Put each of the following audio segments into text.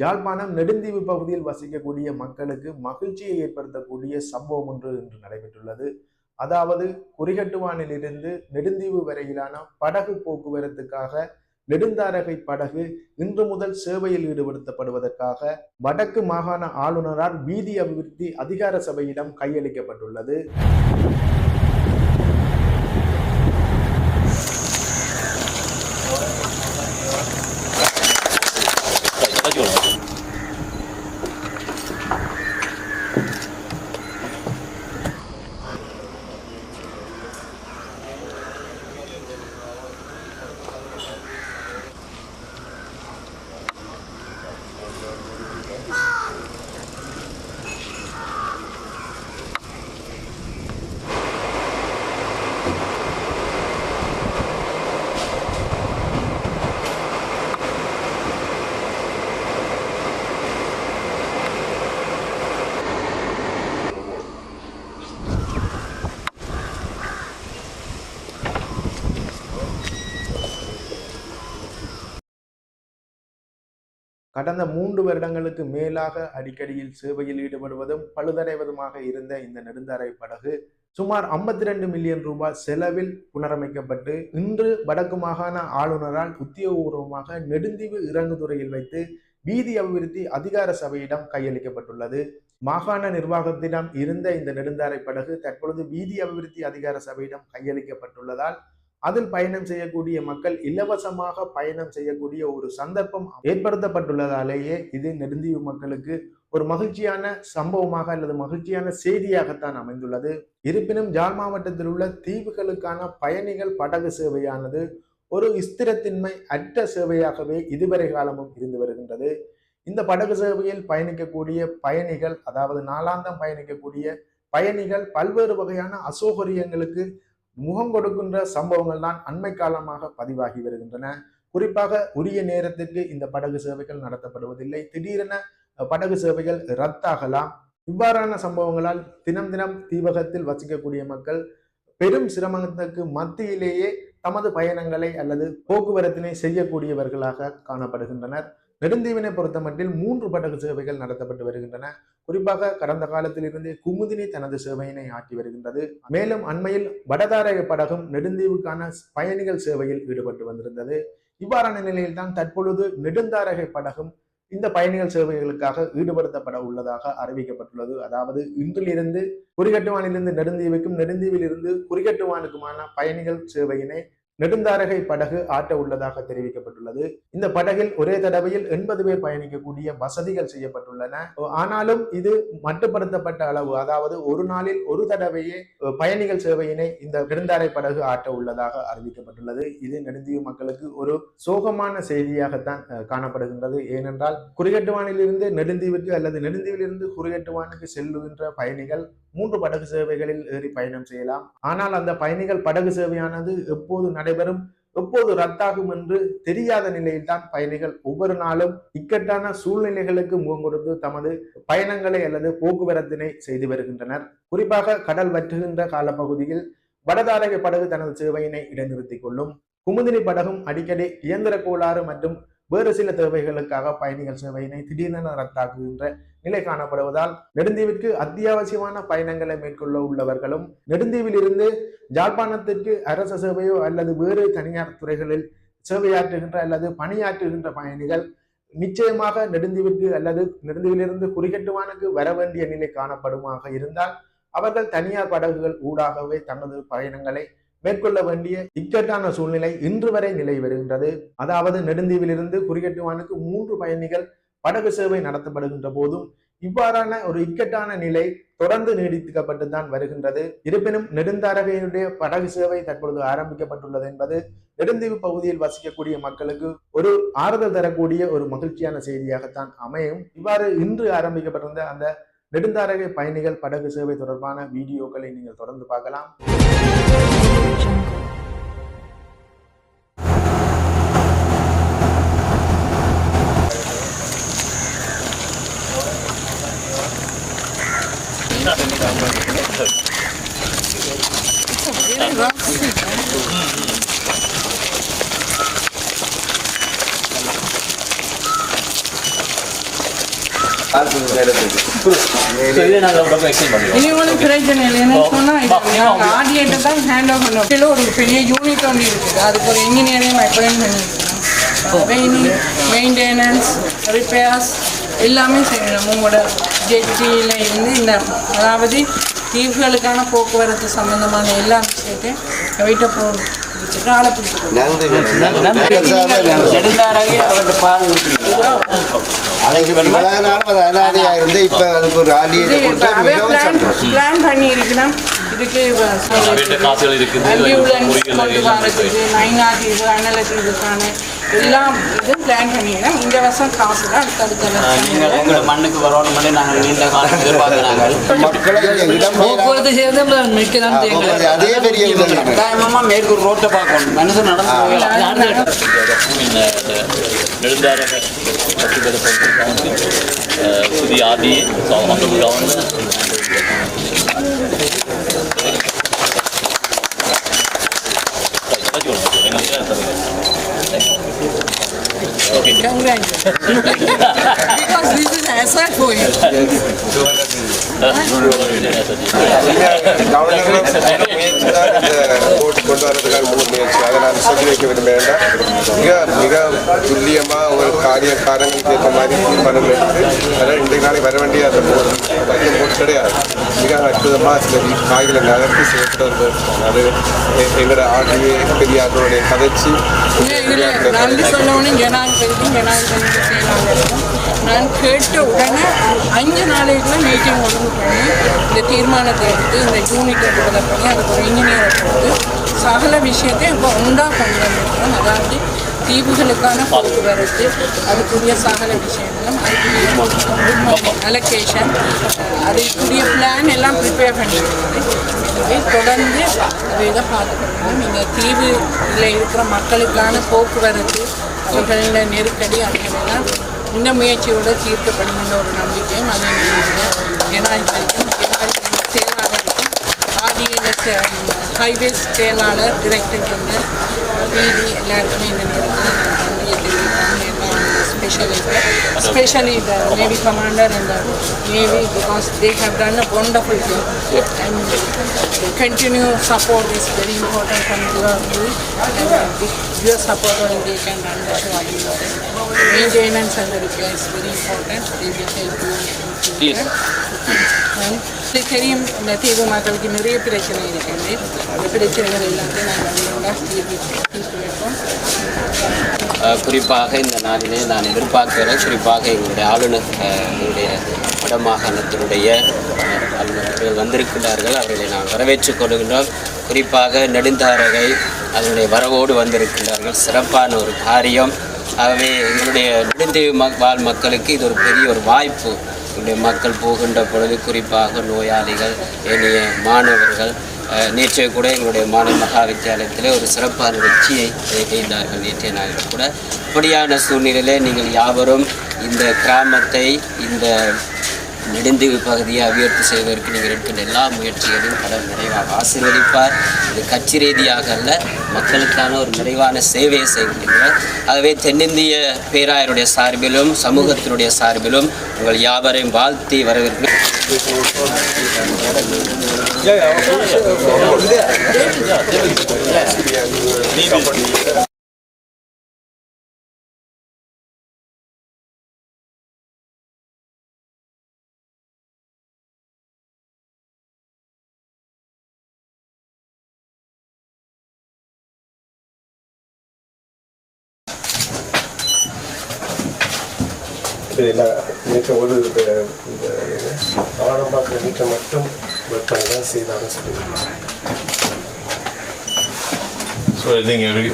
ஜாழ்ப்பாணம் நெடுந்தீவு பகுதியில் வசிக்கக்கூடிய மக்களுக்கு மகிழ்ச்சியை ஏற்படுத்தக்கூடிய சம்பவம் ஒன்று இன்று நடைபெற்றுள்ளது. அதாவது குறிகட்டுவானிலிருந்து நெடுந்தீவு வரையிலான படகு போக்குவரத்துக்காக நெடுந்தாரகை படகு இன்று முதல் சேவையில் ஈடுபடுத்தப்படுவதற்காக வடக்கு மாகாண ஆளுநரால் வீதி அபிவிருத்தி அதிகார சபையிடம் கையளிக்கப்பட்டுள்ளது. கடந்த மூன்று வருடங்களுக்கு மேலாக அடிக்கடியில் சேவையில் ஈடுபடுவதும் பழுதடைவதுமாக இருந்த இந்த நெடுந்தாரை படகு சுமார் 52 ரெண்டு மில்லியன் ரூபாய் செலவில் புனரமைக்கப்பட்டு இன்று வடக்கு மாகாண ஆளுநரால் உத்தியோகபூர்வமாக நெடுந்தீவு இறங்குதுறையில் வைத்து வீதி அபிவிருத்தி அதிகார சபையிடம் கையளிக்கப்பட்டுள்ளது. மாகாண நிர்வாகத்திடம் இருந்த இந்த நெடுந்தாரை படகு தற்பொழுது வீதி அபிவிருத்தி அதிகார சபையிடம் கையளிக்கப்பட்டுள்ளதால் அதில் பயணம் செய்யக்கூடிய மக்கள் இலவசமாக பயணம் செய்யக்கூடிய ஒரு சந்தர்ப்பம் ஏற்படுத்தப்பட்டுள்ளதாலேயே இது நெடுந்தீவு மக்களுக்கு ஒரு மகிழ்ச்சியான சம்பவமாக அல்லது மகிழ்ச்சியான செய்தியாகத்தான் அமைந்துள்ளது. இருப்பினும் ஜாழ் மாவட்டத்தில் உள்ள தீவுகளுக்கான பயணிகள் படகு சேவையானது ஒரு ஸ்திரத்தின்மை அற்ற சேவையாகவே இதுவரை காலமும் இருந்து வருகின்றது. இந்த படகு சேவையில் பயணிக்கக்கூடிய பயணிகள் அதாவது நாளாந்தம் பயணிக்கக்கூடிய பயணிகள் பல்வேறு வகையான அசௌகரியங்களுக்கு முகம் கொடுக்கின்ற சம்பவங்கள் தான் அண்மை காலமாக பதிவாகி வருகின்றன. குறிப்பாக உரிய நேரத்திற்கு இந்த படகு சேவைகள் நடத்தப்படுவதில்லை. திடீரென படகு சேவைகள் ரத்தாகலாம். இவ்வாறான சம்பவங்களால் தினம் தினம் தீவகத்தில் வசிக்கக்கூடிய மக்கள் பெரும் சிரமத்துக்கு மத்தியிலேயே தமது பயணங்களை அல்லது போக்குவரத்தினை செய்யக்கூடியவர்களாக காணப்படுகின்றனர். நெடுந்தீவினை பொறுத்தமட்டில் மூன்று படகு சேவைகள் நடத்தப்பட்டு வருகின்றன. குறிப்பாக கடந்த காலத்திலிருந்தே குமுதினி தனது சேவையினை ஆற்றி வருகின்றது. மேலும் அண்மையில் வடதாரக படகும் நெடுந்தீவுக்கான பயணிகள் சேவையில் ஈடுபட்டு வந்திருந்தது. இவ்வாறான நிலையில்தான் தற்பொழுது நெடுந்தாரகை படகும் இந்த பயணிகள் சேவைகளுக்காக ஈடுபடுத்தப்பட உள்ளதாக அறிவிக்கப்பட்டுள்ளது. அதாவது இன்றிலிருந்து குறிகட்டுவானிலிருந்து நெடுந்தீவுக்கும் நெடுந்தீவிலிருந்து குறிகட்டுவானுக்குமான பயணிகள் சேவையினை நெடுந்தாரகை படகு ஆட்ட உள்ளதாக தெரிவிக்கப்பட்டுள்ளது. இந்த படகில் ஒரே தடவையில் எண்பது பேர் பயணிக்கக்கூடிய வசதிகள் செய்யப்பட்டுள்ளன. ஆனாலும் இது மட்டுப்படுத்தப்பட்ட அளவு. அதாவது ஒரு நாளில் ஒரு தடவையே பயணிகள் சேவையினை இந்த நெடுந்தாரை படகு ஆட்ட உள்ளதாக அறிவிக்கப்பட்டுள்ளது. இது நெடுந்தீவு மக்களுக்கு ஒரு சோகமான செய்தியாகத்தான் காணப்படுகின்றது. ஏனென்றால் குறுகட்டுவானிலிருந்து நெடுந்தீவுக்கு அல்லது நெடுந்தீவிலிருந்து குறுகட்டுவானுக்கு செல்லுகின்ற பயணிகள் மூன்று படகு சேவைகளில் ஏறி பயணம் செய்யலாம். ஆனால் அந்த பயணிகள் படகு சேவையானது எப்போது நடைபெறும். எப்போது ரத்தாகும் என்று தெரியாத நிலையில்தான் பயணிகள் ஒவ்வொரு நாளும் இக்கட்டான சூழ்நிலைகளுக்கு முகம் கொடுத்து தமது பயணங்களை அல்லது போக்குவரத்தினை செய்து வருகின்றனர். குறிப்பாக கடல் வற்றுகின்ற காலப்பகுதியில் வடதாரக படகு தனது சேவையினை இடைநிறுத்திக் கொள்ளும். குமுதினி படகும் அடிக்கடி இயந்திர கோளாறு மற்றும் வேறு சில தேவைகளுக்காக பயணிகள் சேவையினை திடீரென ரத்தாக்குகின்ற நிலை காணப்படுவதால் நெடுந்தீவிற்கு அத்தியாவசியமான பயணங்களை மேற்கொள்ள உள்ளவர்களும் நெடுந்தீவில் இருந்து ஜாழ்ப்பாணத்திற்கு அரச சேவையோ அல்லது வேறு தனியார் துறைகளில் சேவையாற்றுகின்ற அல்லது பணியாற்றுகின்ற பயணிகள் நிச்சயமாக நெடுந்தீவிற்கு அல்லது நெடுந்தீவிலிருந்து குறிகட்டுவானுக்கு வர வேண்டிய நிலை காணப்படுமாக இருந்தால் அவர்கள் தனியார் படகுகள் ஊடாகவே தமது பயணங்களை மேற்கொள்ள வேண்டிய இக்கட்டான சூழ்நிலை இன்று வரை நிலை வருகின்றது அதாவது நெடுந்தீவிலிருந்து குறிகட்டுவானுக்கு மூன்று பயணிகள் படகு சேவை நடத்தப்படுகின்ற போதும் இவ்வாறான ஒரு இக்கட்டான நிலை தொடர்ந்து நீடிக்கப்பட்டு தான் வருகின்றது. இருப்பினும் நெடுந்தாரகையினுடைய படகு சேவை தற்பொழுது ஆரம்பிக்கப்பட்டுள்ளது என்பது நெடுந்தீவு பகுதியில் வசிக்கக்கூடிய மக்களுக்கு ஒரு ஆறுதல் தரக்கூடிய ஒரு மகிழ்ச்சியான செய்தியாகத்தான் அமையும். இவ்வாறு இன்று ஆரம்பிக்கப்பட்டிருந்த அந்த நெடுந்தாரகை பயணிகள் படகு சேவை தொடர்பான வீடியோக்களை நீங்கள் தொடர்ந்து பார்க்கலாம். jungle. Really rough. ஒன்றும் பிரச்சனை இல்லை. என்ன சொன்னா இது நாங்கள் ஆடியேட்டை தான் ஹேண்ட் ஓவர் பண்ணுவோம் கீழே ஒரு பெரிய யூனிட் ஒன்று இருக்குது. அதுக்கு ஒரு இன்ஜினியரையும் அப்பாயின் பண்ணியிருக்கோம். மெயின் மெயின்டெனன்ஸ் ரிப்பேர்ஸ் எல்லாமே செய்யணும். உங்களோட ஜெட்டியில் இருந்து இந்த அதாவது தீவுகளுக்கான போக்குவரத்து சம்பந்தமான எல்லா விஷயத்தையும் வெயிட்ட போ அது அனாதையா இருந்து இப்ப அதுக்கு ஒரு ஆலியை கொடுத்தா பிளான் பண்ணி இதுக்கு கொண்டு வரதுக்கு எல்லாம் இது பிளான் பண்ணிக்கிறோம் இந்த வருஷம் காசு தான் அடுத்தடுத்த வருஷம். நீங்கள் எங்களை மண்ணுக்கு வரணும்னு நாங்கள் நீண்ட காலம் எதிர்பார்க்கிறாங்க போக்குவரத்து சேர்ந்து மிக்கலாம் அதே பெரிய உதவி கட்டாயமா மேற்கு ஒரு ரோட்டை பார்க்கணும். மனுஷன் நடந்து புதிய ஆதி honourable Congratulations. because this is asset for you. முயற்சி தான் இந்த போட்டு கொண்டு வர்றதுக்கான முழு முயற்சி அதை நான் சொல்லி வைக்க விரும்புகிறேன் மிக மிக துல்லியமாக ஒரு காரிய காரணங்களுக்கு ஏற்ற மாதிரி தீர்மானம் எடுத்து அதனால் இன்றைக்கு நாளை வர வேண்டிய அந்த போட்டு பையன் போட்டு கிடையாது மிக அற்புதமாக சில காய்களை நகர்த்தி செய்யப்பட்ட அது எங்களோட ஆட்சியை பெரியார்களுடைய கதைச்சி நன்றி சொல்லணும் ஜனாதிபதிக்கும் ஜனாதிபதி நான் கேட்ட உடனே அஞ்சு நாளைக்குள்ள மீட்டிங் ஒழுங்கு பண்ணி இந்த தீர்மானத்தை எடுத்து இந்த யூனிட்டை பண்ணி அதை இன்ஜினியரை போட்டு சகல விஷயத்தை இப்போ உண்டா கொண்டு வந்திருக்கிறோம் அதாவது தீவுகளுக்கான போக்குவரத்து அதுக்குரிய சகல விஷயங்களும் அதுக்குரிய அலோகேஷன் அதுக்குரிய பிளான் எல்லாம் ப்ரிப்பேர் பண்ணியிருக்கிறது தொடர்ந்து அதை இதை பார்த்துக்கணும் இந்த தீவில் இருக்கிற மக்களுக்கான போக்குவரத்து அவர்களின் நெருக்கடி அதுகளெல்லாம் இந்த முயற்சியோட தீர்க்கப்படுகின்ற ஒரு நம்பிக்கையும் அதே ஜனாதிபதிக்கும் ஜனாதிபதி Especially, the Navy commander and the Navy because they have done a wonderful job and continue support is very important from your group your support only they can run the show Maintenance and the repair is very important, they will help you in future. Yes. And இது தெரியும் இந்த தீவு மக்களுக்கு நிறைய பிரச்சனை இருக்குது அந்த பிரச்சனைகள் எல்லாத்தையும் நாங்கள் குறிப்பாக இந்த நாளிலே நான் எதிர்பார்க்கிறேன் குறிப்பாக எங்களுடைய ஆளுநர் எங்களுடைய வடமாகாணத்தினுடைய ஆளுநர்கள் வந்திருக்கிறார்கள் அவர்களை நான் வரவேற்றுக் கொள்கின்றோம் குறிப்பாக நெடுந்தாரகை அதனுடைய வரவோடு வந்திருக்கிறார்கள் சிறப்பான ஒரு காரியம் ஆகவே எங்களுடைய நெடுந்தீவு வாழ் மக்களுக்கு இது ஒரு பெரிய ஒரு வாய்ப்பு எங்களுடைய மக்கள் போகின்ற பொழுது குறிப்பாக நோயாளிகள் எளிய மாணவர்கள் நேற்றைய கூட எங்களுடைய மாநில மகா வித்தியாலயத்தில் ஒரு சிறப்பான வெற்றியை செய்தார்கள் நேற்றைய நாளில் கூட. இப்படியான சூழ்நிலையிலே நீங்கள் யாவரும் இந்த கிராமத்தை இந்த நெடுந்தீவு பகுதியை அபிவிருத்தி செய்வதற்கு நீங்கள் எடுக்கின்ற எல்லா முயற்சிகளையும் கடவுள் நிறைவாக ஆசீர்வதிப்பார் இது கட்சி ரீதியாக அல்ல மக்களுக்கான ஒரு நிறைவான சேவையை செய்கின்றீர்கள் ஆகவே தென்னிந்திய பேராயருடைய சார்பிலும் சமூகத்தினுடைய சார்பிலும் உங்கள் யாவரையும் வாழ்த்தி வரவேற்கிறேன் நீட்டை ஒரு இந்த இந்த ஆழம் பார்க்குற நீட்டை மட்டும் ஒர்க் பண்ணி தான் செய்தாலும் சொல்லியிருக்காங்க So I think every,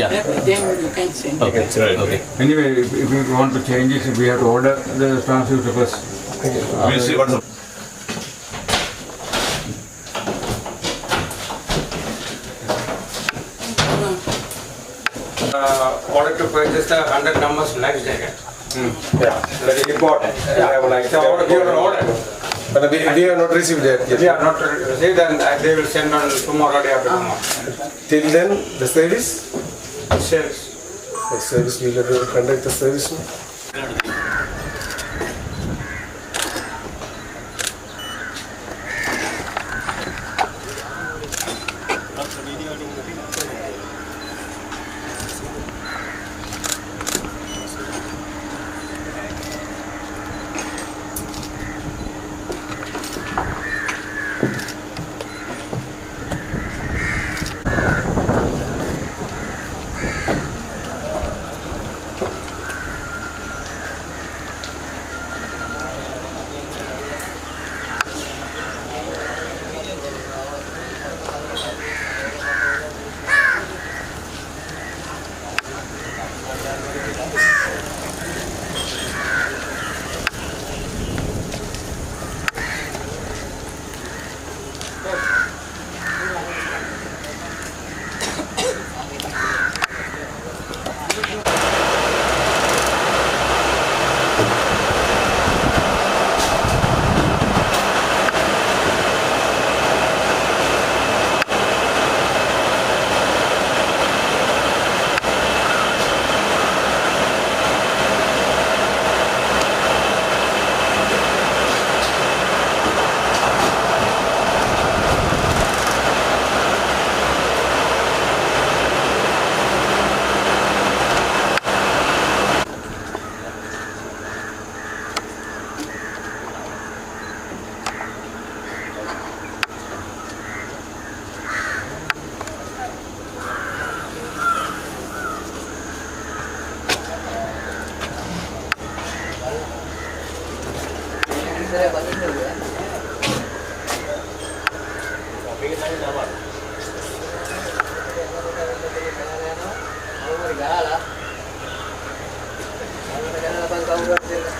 yeah, Then you can send. okay, right, okay. Anyway, if, if we want to change it, we have to order the transcript first. We'll see what's the Uh, order to purchase the hundred numbers life jacket. Yeah, very important. Yeah, like, So order, give an order. but we, we have not received that yet. We have not received, uh, they will send on tomorrow, day after tomorrow. Till then, the service, The service. the service, will conduct the service.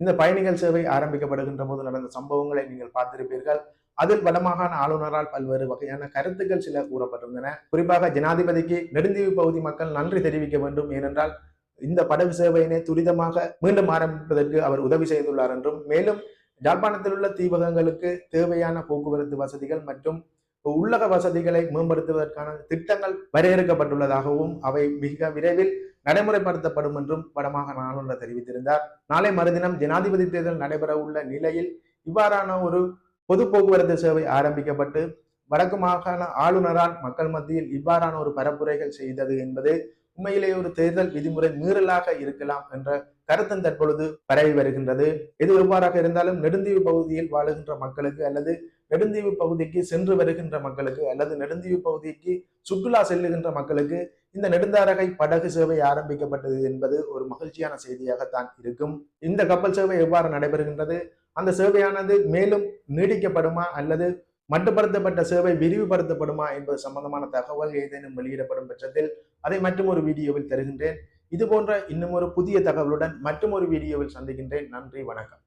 இந்த பயணிகள் சேவை ஆரம்பிக்கப்படுகின்ற போது நடந்த சம்பவங்களை நீங்கள் பார்த்திருப்பீர்கள். அதில் வடமாகாண ஆளுநரால் பல்வேறு வகையான கருத்துக்கள் சில கூறப்பட்டிருந்தன. குறிப்பாக ஜனாதிபதிக்கு நெடுந்தீவு பகுதி மக்கள் நன்றி தெரிவிக்க வேண்டும். ஏனென்றால் இந்த படகு சேவையினை துரிதமாக மீண்டும் ஆரம்பிப்பதற்கு அவர் உதவி செய்துள்ளார் என்றும் மேலும் யாழ்ப்பாணத்தில் உள்ள தீவகங்களுக்கு தேவையான போக்குவரத்து வசதிகள் மற்றும் உள்ளக வசதிகளை மேம்படுத்துவதற்கான திட்டங்கள் வரையறுக்கப்பட்டுள்ளதாகவும் அவை மிக விரைவில் நடைமுறைப்படுத்தப்படும் என்றும் படமாக ஆளுநர் தெரிவித்திருந்தார். நாளை மறுதினம் ஜனாதிபதி தேர்தல் நடைபெற உள்ள நிலையில் இவ்வாறான ஒரு பொது போக்குவரத்து சேவை ஆரம்பிக்கப்பட்டு வடக்கு மாகாண ஆளுநரால் மக்கள் மத்தியில் இவ்வாறான ஒரு பரப்புரைகள் செய்தது என்பது உண்மையிலே ஒரு தேர்தல் விதிமுறை மீறலாக இருக்கலாம் என்ற கருத்தும் தற்பொழுது பரவி வருகின்றது. எது எவ்வாறாக இருந்தாலும் நெடுந்தீவு பகுதியில் வாழுகின்ற மக்களுக்கு அல்லது நெடுந்தீவு பகுதிக்கு சென்று வருகின்ற மக்களுக்கு அல்லது நெடுந்தீவு பகுதிக்கு சுற்றுலா செல்லுகின்ற மக்களுக்கு இந்த நெடுந்தாரகை படகு சேவை ஆரம்பிக்கப்பட்டது என்பது ஒரு மகிழ்ச்சியான செய்தியாகத்தான் இருக்கும். இந்த கப்பல் சேவை எவ்வாறு நடைபெறுகின்றது? அந்த சேவையானது மேலும் நீடிக்கப்படுமா அல்லது மட்டுப்படுத்தப்பட்ட சேவை விரிவுபடுத்தப்படுமா என்பது சம்பந்தமான தகவல் ஏதேனும் வெளியிடப்படும் பட்சத்தில் அதை மற்றும் ஒரு வீடியோவில் தருகின்றேன். இது போன்ற இன்னும் ஒரு புதிய தகவலுடன் மற்றும் ஒரு வீடியோவில் சந்திக்கின்றேன். நன்றி வணக்கம்.